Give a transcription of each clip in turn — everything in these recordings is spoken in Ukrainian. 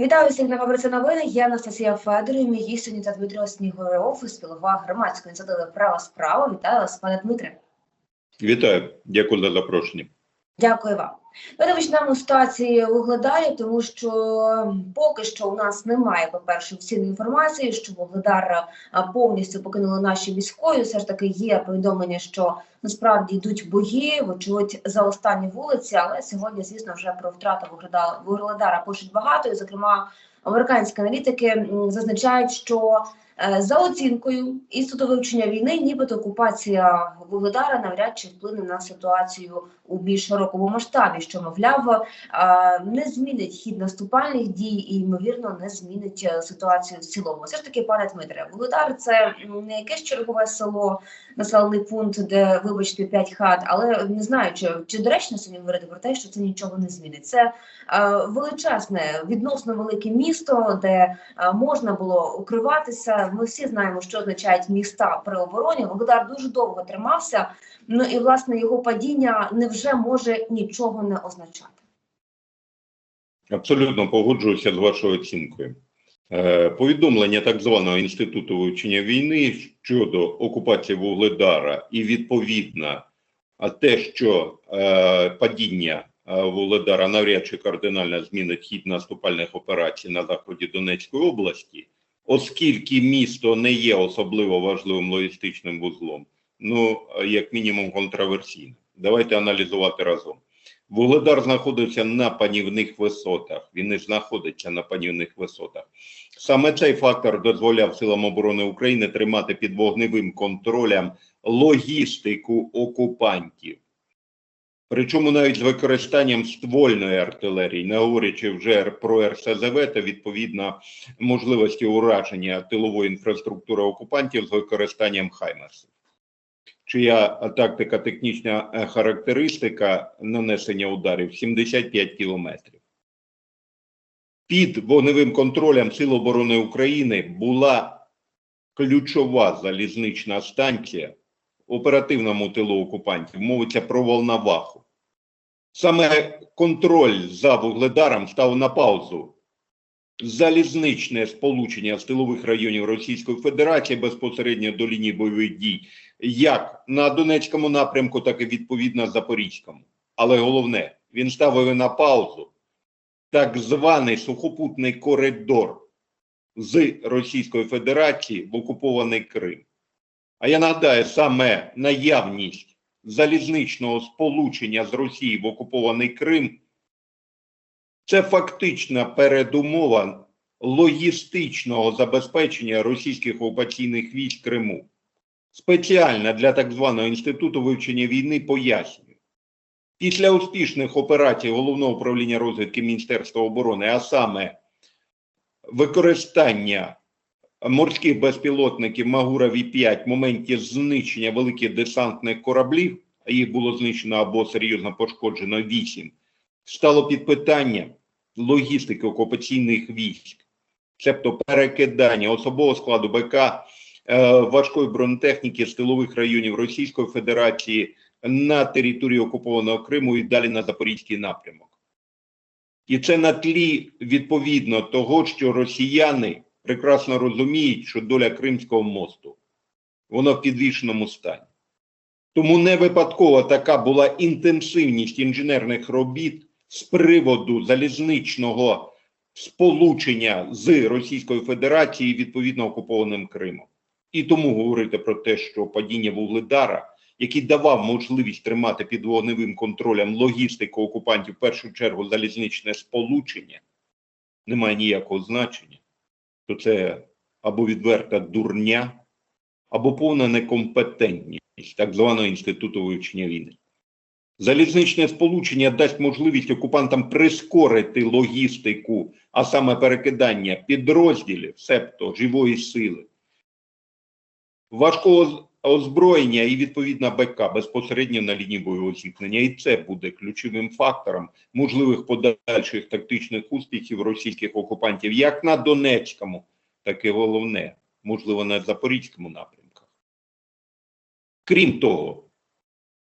Вітаю всіх на фабриці новини. Я Анастасія Федорів. Мій гість сьогодні та Дмитро Снігуров, спілова громадської ініціативи Права справа. Вітаю вас, пане Дмитре. Вітаю, дякую за запрошення. Дякую вам. Давайте почнемо з ситуації у Вугледарі, тому що поки що у нас немає, по-перше, офіційної інформації, що Вугледар повністю покинули наші військові. Все ж таки є повідомлення, що насправді йдуть бої, вочевидь, за останні вулиці. Але сьогодні, звісно, вже про втрату Вугледа- Вугледара пишуть багато. І, зокрема, американські аналітики зазначають, що е, за оцінкою інституту вивчення війни, нібито окупація Вугледара навряд чи вплине на ситуацію у більш широкому масштабі, що мовляв е, не змінить хід наступальних дій і ймовірно не змінить е, ситуацію в цілому. Все ж таки, пане Дмитре, Вугледар це не якесь чергове село, населений пункт, де вибачте п'ять хат, але не знаю, чи, чи доречно сьогодні говорити про те, що це нічого не змінить. Це е, величезне, відносно велике місто, де е, можна було укриватися. Ми всі знаємо, що означають міста при обороні. Вугледар дуже довго тримався. Ну і власне його падіння невже може нічого не означати. Абсолютно погоджуюся з вашою оцінкою. Е, Повідомлення так званого інституту вивчення війни щодо окупації Вугледара і відповідно те, що е, падіння е, Вугледара навряд чи кардинально змінить хід наступальних операцій на заході Донецької області, оскільки місто не є особливо важливим логістичним вузлом, ну як мінімум контроверсійним. Давайте аналізувати разом. Вугледар знаходиться на панівних висотах. Він не знаходиться на панівних висотах. Саме цей фактор дозволяв силам оборони України тримати під вогневим контролем логістику окупантів. Причому навіть з використанням ствольної артилерії, не говорячи вже про РСЗВ та відповідно можливості ураження тилової інфраструктури окупантів з використанням Хаймерсів чия тактика технічна е, характеристика нанесення ударів 75 кілометрів. Під вогневим контролем Сил оборони України була ключова залізнична станція оперативному тилу окупантів. Мовиться про Волноваху. Саме контроль за Вугледаром став на паузу. Залізничне сполучення з тилових районів Російської Федерації безпосередньо до лінії бойових дій як на Донецькому напрямку, так і відповідно Запорізькому. Але головне, він ставив на паузу так званий сухопутний коридор з Російської Федерації в окупований Крим. А я нагадаю, саме наявність залізничного сполучення з Росії в окупований Крим це фактична передумова логістичного забезпечення російських окупаційних військ Криму спеціально для так званого інституту вивчення війни пояснюю. Після успішних операцій Головного управління розвідки Міністерства оборони, а саме використання морських безпілотників Магура Ві-5 в моменті знищення великих десантних кораблів, а їх було знищено або серйозно пошкоджено 8, стало під питання логістики окупаційних військ, тобто перекидання особового складу БК е, важкої бронетехніки з тилових районів Російської Федерації на територію окупованого Криму і далі на Запорізький напрямок. І це на тлі відповідно того, що росіяни прекрасно розуміють, що доля Кримського мосту вона в підвішеному стані. Тому не випадково така була інтенсивність інженерних робіт з приводу залізничного сполучення з Російською Федерацією відповідно окупованим Кримом. І тому говорити про те, що падіння Вугледара, який давав можливість тримати під вогневим контролем логістику окупантів, в першу чергу залізничне сполучення, не має ніякого значення, то це або відверта дурня, або повна некомпетентність так званого інституту вивчення війни. Залізничне сполучення дасть можливість окупантам прискорити логістику, а саме перекидання підрозділів, себто живої сили, важкого озброєння і відповідна БК безпосередньо на лінії бойового зіткнення. І це буде ключовим фактором можливих подальших тактичних успіхів російських окупантів як на Донецькому, так і головне, можливо, на Запорізькому напрямках. Крім того,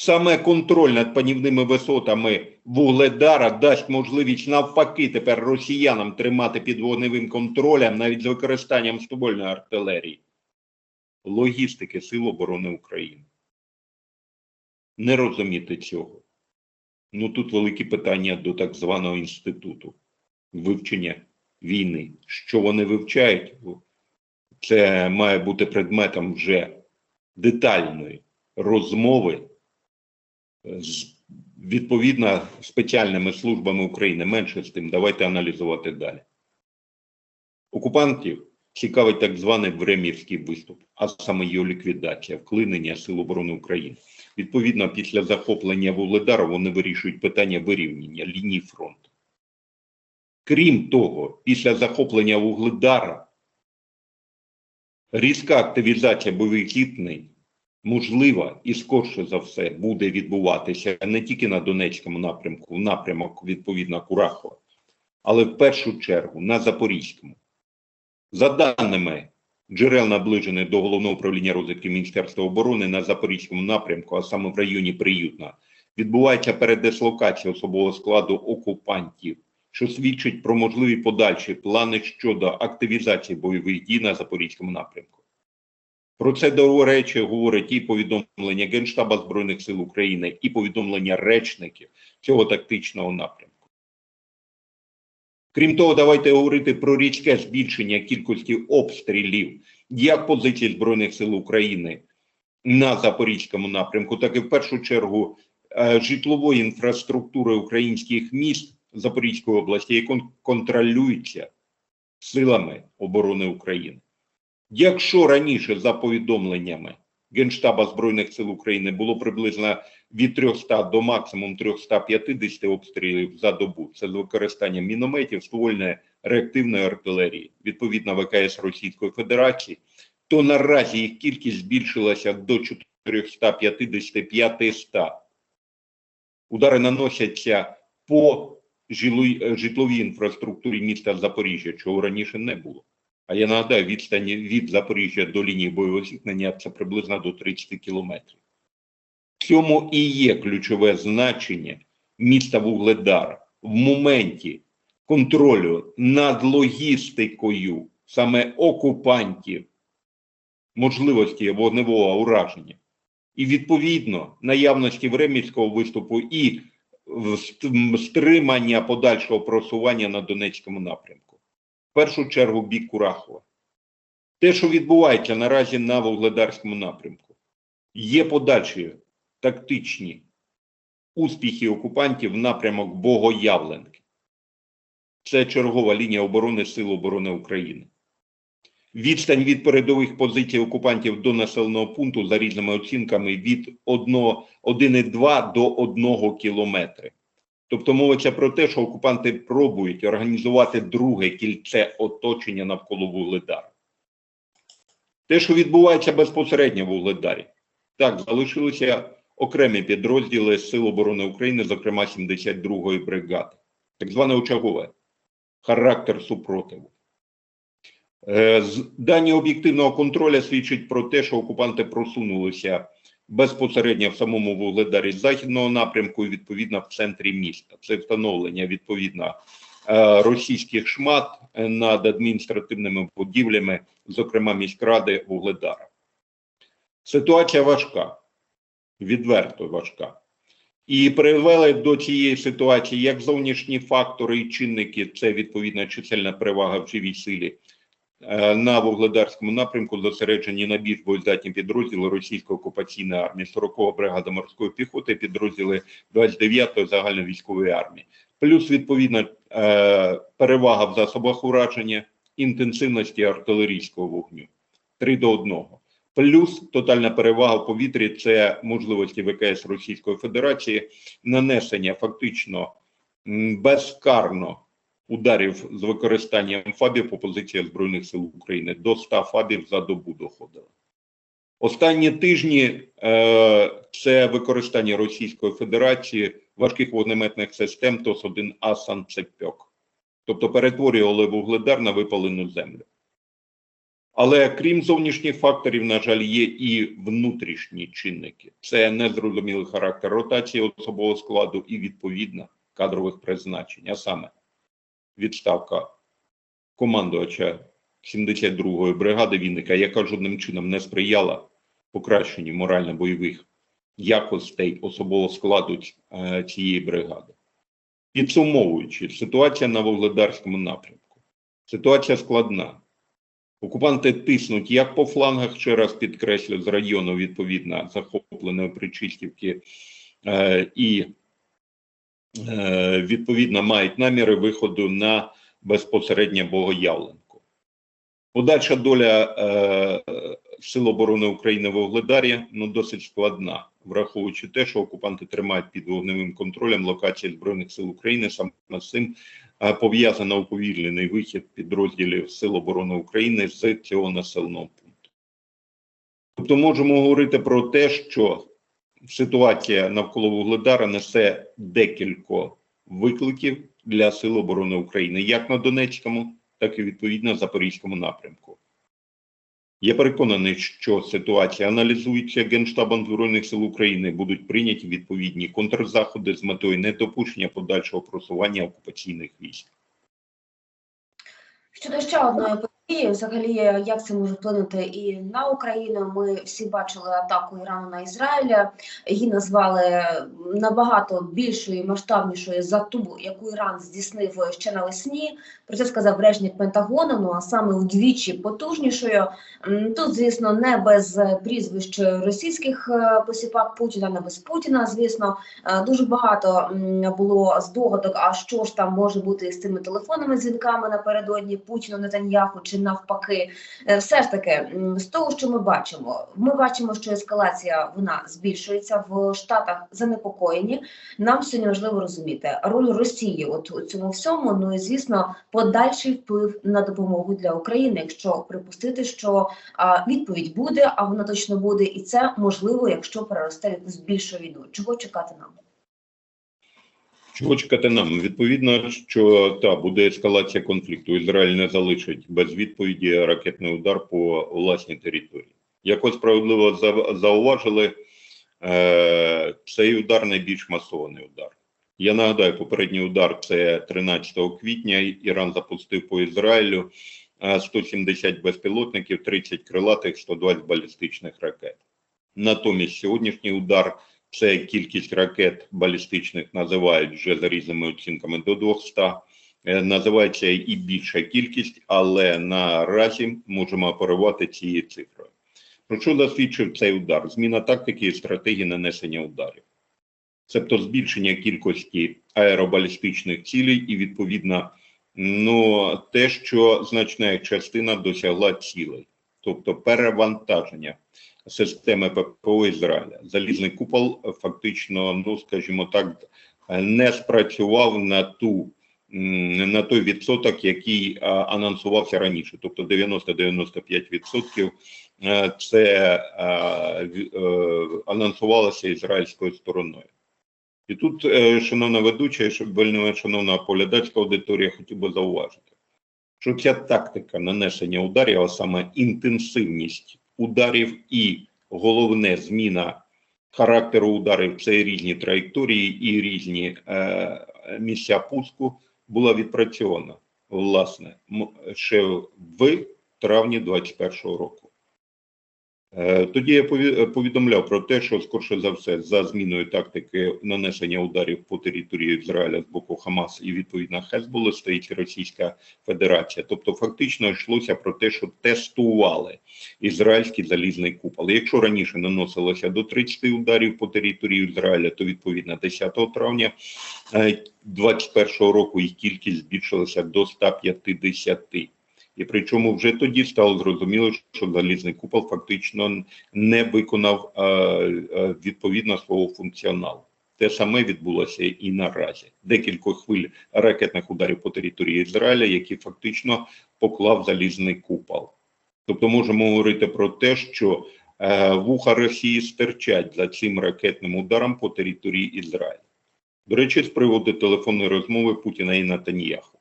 Саме контроль над панівними висотами Вугледара дасть можливість навпаки тепер росіянам тримати під вогневим контролем навіть з використанням ствольної артилерії. Логістики Сил оборони України. Не розуміти цього. Ну тут великі питання до так званого інституту вивчення війни. Що вони вивчають, це має бути предметом вже детальної розмови з відповідно спеціальними службами України. Менше з тим, давайте аналізувати далі. Окупантів цікавить так званий Времівський виступ, а саме його ліквідація, вклинення Сил оборони України. Відповідно, після захоплення Вугледара вони вирішують питання вирівняння лінії фронту. Крім того, після захоплення Вугледара різка активізація бойових зіткнень можлива і скорше за все буде відбуватися не тільки на Донецькому напрямку, в напрямок відповідно Курахова, але в першу чергу на Запорізькому. За даними джерел, наближених до головного управління розвідки Міністерства оборони на Запорізькому напрямку, а саме в районі Приютна, відбувається передислокація особового складу окупантів, що свідчить про можливі подальші плани щодо активізації бойових дій на Запорізькому напрямку. Про це, до речі, говорить і повідомлення Генштаба Збройних сил України, і повідомлення речників цього тактичного напрямку. Крім того, давайте говорити про різке збільшення кількості обстрілів як позицій Збройних сил України на Запорізькому напрямку, так і в першу чергу е, житлової інфраструктури українських міст Запорізької області, які кон- контролюються силами оборони України. Якщо раніше за повідомленнями Генштаба Збройних сил України було приблизно від 300 до максимум 350 обстрілів за добу, це з використанням мінометів, ствольної реактивної артилерії, відповідно ВКС Російської Федерації, то наразі їх кількість збільшилася до 450-500. Удари наносяться по житловій інфраструктурі міста Запоріжжя, чого раніше не було. А я нагадаю, відстані від Запоріжжя до лінії бойового зіткнення це приблизно до 30 кілометрів. В цьому і є ключове значення міста Вугледар в моменті контролю над логістикою саме окупантів, можливості вогневого ураження. І відповідно наявності времівського виступу і стримання подальшого просування на Донецькому напрямку в першу чергу бік Курахова. Те, що відбувається наразі на Вугледарському напрямку, є подальші тактичні успіхи окупантів в напрямок Богоявленки. Це чергова лінія оборони Сил оборони України. Відстань від передових позицій окупантів до населеного пункту за різними оцінками від 1,2 до 1 кілометри. Тобто мовиться про те, що окупанти пробують організувати друге кільце оточення навколо Вугледара. Те, що відбувається безпосередньо в Вугледарі, так, залишилися окремі підрозділи Сил оборони України, зокрема 72-ї бригади, так зване очагове, характер супротиву. Е, Дані об'єктивного контролю свідчать про те, що окупанти просунулися безпосередньо в самому Вугледарі західного напрямку і відповідно в центрі міста. Це встановлення відповідно е, російських шмат над адміністративними будівлями, зокрема міськради Вугледара. Ситуація важка, відверто важка. І привели до цієї ситуації як зовнішні фактори і чинники, це відповідна чисельна перевага в живій силі. Е, На Вугледарському напрямку зосереджені на більш боєздатні підрозділи російської окупаційної армії, 40-го бригада морської піхоти, підрозділи 29-ї загальновійськової армії. Плюс відповідна е, перевага в засобах ураження, інтенсивності артилерійського вогню 3 до 1. Плюс тотальна перевага в повітрі це можливості ВКС Російської Федерації нанесення фактично безкарно ударів з використанням фабів по позиціях Збройних сил України. До 100 фабів за добу доходило. Останні тижні е, це використання Російської Федерації важких вогнеметних систем ТОС-1А Санцепьок. Тобто перетворювали вугледар на випалену землю. Але крім зовнішніх факторів, на жаль, є і внутрішні чинники. Це незрозумілий характер ротації особового складу і відповідно кадрових призначень. А саме відставка командувача 72-ї бригади Вінника, яка жодним чином не сприяла покращенню морально-бойових якостей особового складу е, цієї бригади. Підсумовуючи, ситуація на Вугледарському напрямку. Ситуація складна. Окупанти тиснуть як по флангах, ще раз підкреслю, з району відповідно захопленої Причистівки, е, і відповідно мають наміри виходу на безпосереднє Богоявленку. Подальша доля е, Сил оборони України в Огледарі ну, досить складна, враховуючи те, що окупанти тримають під вогневим контролем локації Збройних сил України. Саме з цим е, пов'язано уповільнений вихід підрозділів Сил оборони України з цього населеного пункту. Тобто можемо говорити про те, що ситуація навколо Вугледара несе декілька викликів для Сил оборони України, як на Донецькому, так і відповідно Запорізькому напрямку. Я переконаний, що ситуація аналізується Генштабом Збройних сил України, будуть прийняті відповідні контрзаходи з метою недопущення подальшого просування окупаційних військ. Щодо ще одної події, взагалі, як це може вплинути і на Україну. Ми всі бачили атаку Ірану на Ізраїль. Її назвали набагато більшою, масштабнішою за ту, яку Іран здійснив ще навесні. Про це сказав речник Пентагону. Ну а саме удвічі потужнішою. Тут, звісно, не без прізвищ російських е, посіпак Путіна, не без Путіна. Звісно, Е, дуже багато було здогадок. А що ж там може бути з цими телефонними дзвінками напередодні Путіну Нетаньяху чи навпаки? Е, Все ж таки, з того, що ми бачимо, ми бачимо, що ескалація вона збільшується в Штатах занепокоєні. Нам сьогодні важливо розуміти роль Росії от у цьому всьому. Ну і звісно, подальший вплив на допомогу для України, якщо припустити, що відповідь буде, а вона точно буде, і це можливо, якщо переросте якусь більшу війну. Чого чекати нам? Чого чекати нам? Відповідно, що та буде ескалація конфлікту. Ізраїль не залишить без відповіді ракетний удар по власній території. Як ви справедливо зауважили, е, цей удар найбільш масований удар. Я нагадаю, попередній удар це 13 квітня. Іран запустив по Ізраїлю е, 170 безпілотників, 30 крилатих, 120 балістичних ракет. Натомість сьогоднішній удар це кількість ракет балістичних називають вже за різними оцінками до 200. Е, Називається і більша кількість, але наразі можемо оперувати цією цифрою. Про що засвідчив цей удар? Зміна тактики і стратегії нанесення ударів, тобто збільшення кількості аеробалістичних цілей і відповідно ну, те, що значна частина досягла цілей, тобто перевантаження системи ППО Ізраїля. Залізний купол фактично, ну скажімо так, не спрацював на ту на той відсоток, який анонсувався раніше, тобто 90-95% е, це е, анонсувалося ізраїльською стороною. І тут, е, шановна ведуча, шановна поглядацька аудиторія, хотів би зауважити, що ця тактика нанесення ударів, а саме інтенсивність ударів і головне зміна характеру ударів це різні траєкторії і різні е, місця пуску була відпрацьована власне ще в травні 2021 року. Е, Тоді я пові- повідомляв про те, що скорше за все за зміною тактики нанесення ударів по території Ізраїля з боку Хамас і відповідно Хезболу стоїть Російська Федерація. Тобто, фактично йшлося про те, що тестували ізраїльський залізний купол. Якщо раніше наносилося до 30 ударів по території Ізраїля, то відповідно 10 травня 2021 року їх кількість збільшилася до 150. І причому вже тоді стало зрозуміло, що залізний купол фактично не виконав е, е, відповідно свого функціоналу. Те саме відбулося і наразі. Декілька хвиль ракетних ударів по території Ізраїля, які фактично поклав залізний купол. Тобто можемо говорити про те, що е, вуха Росії стирчать за цим ракетним ударом по території Ізраїля. До речі, з приводу телефонної розмови Путіна і Натаньяху.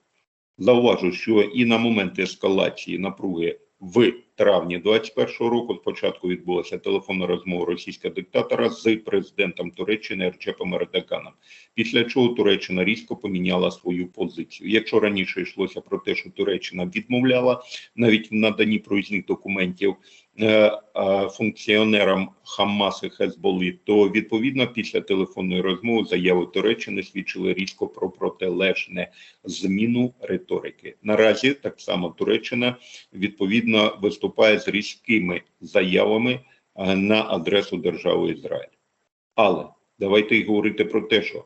Зауважу, що і на момент ескалації напруги в травні 21-го року. Спочатку відбулася телефонна розмова російського диктатора з президентом Туреччини Ерчепом Ердоганом. Після чого Туреччина різко поміняла свою позицію. Якщо раніше йшлося про те, що Туреччина відмовляла навіть в наданні проїзних документів функціонерам Хамас і Хезболи, то відповідно після телефонної розмови заяви Туреччини свідчили різко про протилежне зміну риторики. Наразі так само Туреччина відповідно виступає з різкими заявами е, на адресу держави Ізраїль. Але давайте й говорити про те, що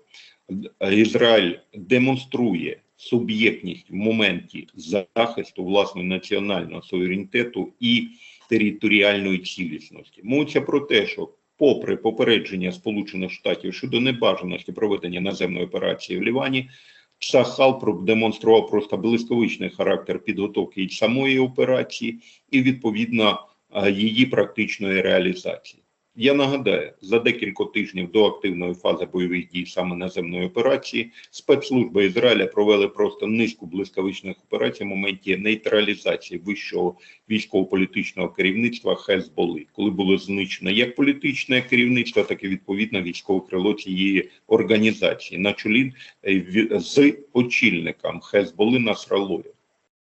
Ізраїль демонструє суб'єктність в моменті захисту власного національного суверенітету і територіальної цілісності. Мовиться про те, що попри попередження Сполучених Штатів щодо небажаності проведення наземної операції в Лівані, Сахал продемонстрував просто блискавичний характер підготовки і самої операції, і відповідно е, її практичної реалізації. Я нагадаю, за декілька тижнів до активної фази бойових дій саме наземної операції спецслужби Ізраїля провели просто низку блискавичних операцій в моменті нейтралізації вищого військово-політичного керівництва Хезболи, коли було знищено як політичне керівництво, так і відповідно військове крило цієї організації на чолі е, з очільником Хезболи Насралою.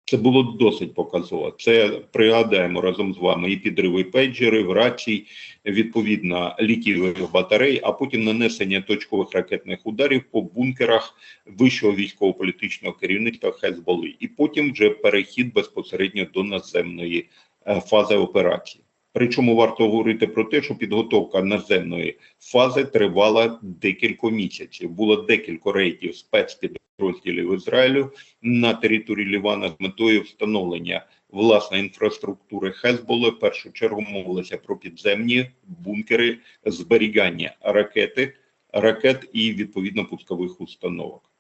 Це було досить показово. Це пригадаємо разом з вами і підриви пейджерів, рацій, відповідно літівих батарей, а потім нанесення точкових ракетних ударів по бункерах вищого військово-політичного керівництва Хезболи, і потім вже перехід безпосередньо до наземної е, фази операції. Причому варто говорити про те, що підготовка наземної фази тривала декілька місяців. Було декілька рейдів спецпідрозділів Ізраїлю на території Лівана з метою встановлення власної інфраструктури Хезболи. В першу чергу мовилося про підземні бункери зберігання ракети, ракет і відповідно пускових установок.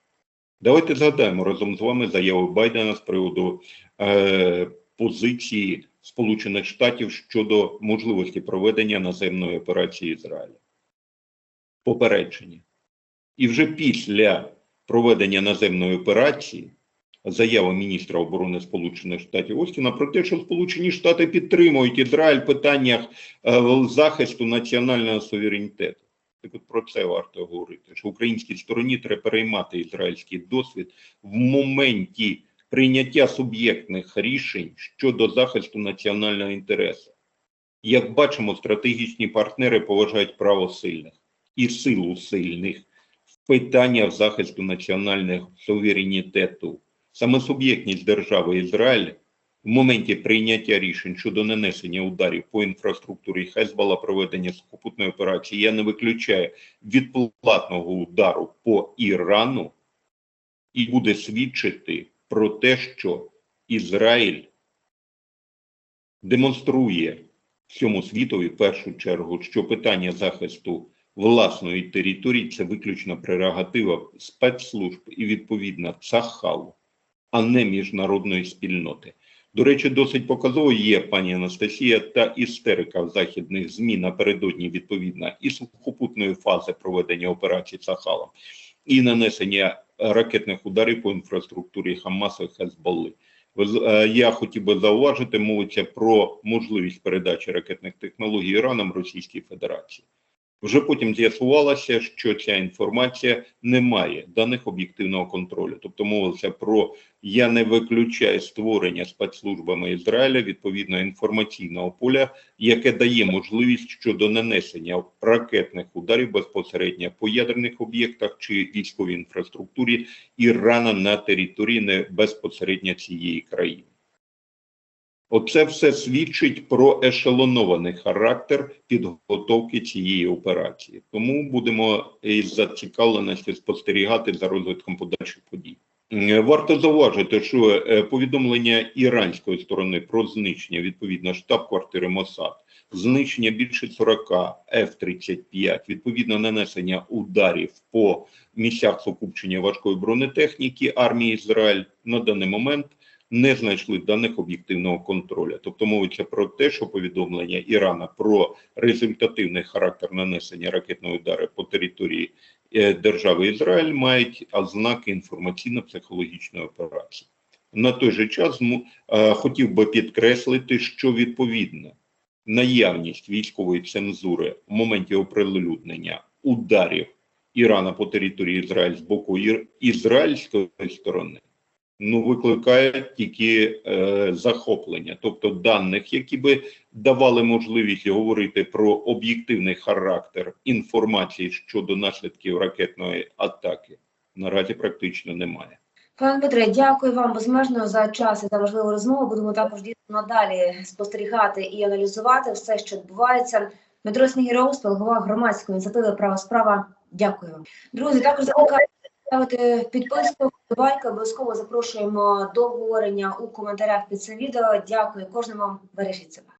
Давайте згадаємо разом з вами заяву Байдена з приводу е, позиції Сполучених Штатів щодо можливості проведення наземної операції Ізраїля. Попередження. І вже після проведення наземної операції заява міністра оборони Сполучених Штатів Остіна про те, що Сполучені Штати підтримують Ізраїль в питаннях е, захисту національного суверенітету. Так от про це варто говорити, що українській стороні треба переймати ізраїльський досвід в моменті прийняття суб'єктних рішень щодо захисту національного інтересу. Як бачимо, стратегічні партнери поважають право сильних і силу сильних в питаннях захисту національного суверенітету. Саме суб'єктність держави Ізраїль в моменті прийняття рішень щодо нанесення ударів по інфраструктурі Хезбола, проведення сухопутної операції, я не виключаю відплатного удару по Ірану і буде свідчити про те, що Ізраїль демонструє всьому світові в першу чергу, що питання захисту власної території це виключно прерогатива спецслужб і відповідно Цахалу, а не міжнародної спільноти. До речі, досить показово є пані Анастасія та істерика в західних змі напередодні відповідно і сухопутної фази проведення операції Сахалом, і нанесення ракетних ударів по інфраструктурі Хамаса і Хезболли. Е, Я хотів би зауважити, мовиться про можливість передачі ракетних технологій Іраном Російській Федерації. Вже потім з'ясувалося, що ця інформація не має даних об'єктивного контролю. Тобто мовилося про я не виключаю створення спецслужбами Ізраїля відповідно інформаційного поля, яке дає можливість щодо нанесення ракетних ударів безпосередньо по ядерних об'єктах чи військовій інфраструктурі Ірана на території не безпосередньо цієї країни. Оце все свідчить про ешелонований характер підготовки цієї операції. Тому будемо із зацікавленості спостерігати за розвитком подальших подій. Е, Варто зауважити, що е, повідомлення іранської сторони про знищення відповідно штаб-квартири Мосад, знищення більше 40 F-35, відповідно нанесення ударів по місцях сукупчення важкої бронетехніки армії Ізраїль на даний момент не знайшли даних об'єктивного контролю. Тобто мовиться про те, що повідомлення Ірана про результативний характер нанесення ракетного удару по території е, держави Ізраїль мають ознаки інформаційно-психологічної операції. На той же час е, хотів би підкреслити, що відповідно наявність військової цензури в моменті оприлюднення ударів Ірана по території Ізраїль з боку ізраїльської сторони ну викликає тільки е, захоплення, тобто даних, які би давали можливість говорити про об'єктивний характер інформації щодо наслідків ракетної атаки, наразі практично немає. Пане Дмитре, дякую вам безмежно за час і за важливу розмову. Будемо також дійсно надалі спостерігати і аналізувати все, що відбувається. Дмитро Снігіроус, голова громадської ініціативи Права справа. Дякую. Друзі, також закликаю ставити підписку, вподобайки. Обов'язково запрошуємо до обговорення у коментарях під це відео. Дякую кожному. Бережіть себе.